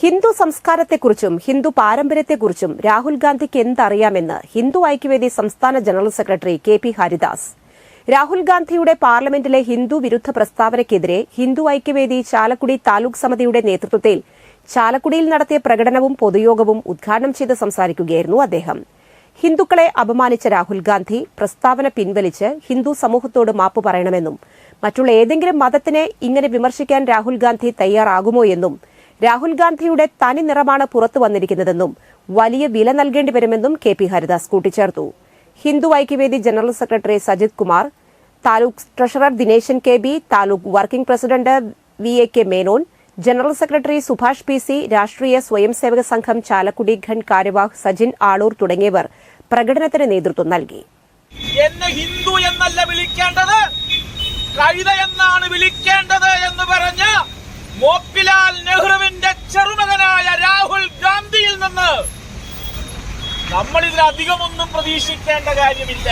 ഹിന്ദു സംസ്കാരത്തെക്കുറിച്ചും ഹിന്ദു പാരമ്പര്യത്തെക്കുറിച്ചും രാഹുൽ ഗാന്ധിക്ക് എന്തറിയാമെന്ന് ഹിന്ദു ഐക്യവേദി സംസ്ഥാന general secretary K P Haridas. Rahul ഗാന്ധിയുടെ പാർലമെന്റിലെ ഹിന്ദു വിരുദ്ധ പ്രസ്താവനയ്ക്കെതിരെ ഹിന്ദു ഐക്യവേദി ചാലക്കുടി താലൂക്ക് സമിതിയുടെ നേതൃത്വത്തിൽ ചാലക്കുടിയിൽ നടത്തിയ പ്രകടനവും പൊതുയോഗവും ഉദ്ഘാടനം ചെയ്ത് സംസാരിക്കുകയായിരുന്നു അദ്ദേഹം. ഹിന്ദുക്കളെ അപമാനിച്ച രാഹുൽ ഗാന്ധി പ്രസ്താവന പിൻവലിച്ച് ഹിന്ദു സമൂഹത്തോട് മാപ്പ് പറയണമെന്നും മറ്റുള്ള ഏതെങ്കിലും മതത്തിനെ ഇങ്ങനെ വിമർശിക്കാൻ രാഹുൽ ഗാന്ധി തയ്യാറാകുമോ എന്നും രാഹുൽ ഗാന്ധിയുടെ തനി നിറമാണ് പുറത്തു വന്നിരിക്കുന്നതെന്നും വലിയ വില നൽകേണ്ടി വരുമെന്നും കെ പി ഹരിദാസ് കൂട്ടിച്ചേർത്തു. Hindu Aikyavedi general secretary Sajith Kumar taluk treasurer Dineshan K B taluk working president V A K Menon general secretary Subhash P C Rashtriya Swayamsevak Sangh Chalakudy Khan കാര്യവാഹ് സജിൻ ആളൂർ തുടങ്ങിയവർ പ്രകടനത്തിന് നേതൃത്വം നൽകി. എന്നെ ഹിന്ദു എന്നല്ല വിളിക്കേണ്ടത് കഴുത എന്നാണ് വിളിക്കേണ്ടത് നമ്മൾ ഇതിലധികമൊന്നും പ്രതീക്ഷിക്കേണ്ട കാര്യമില്ല.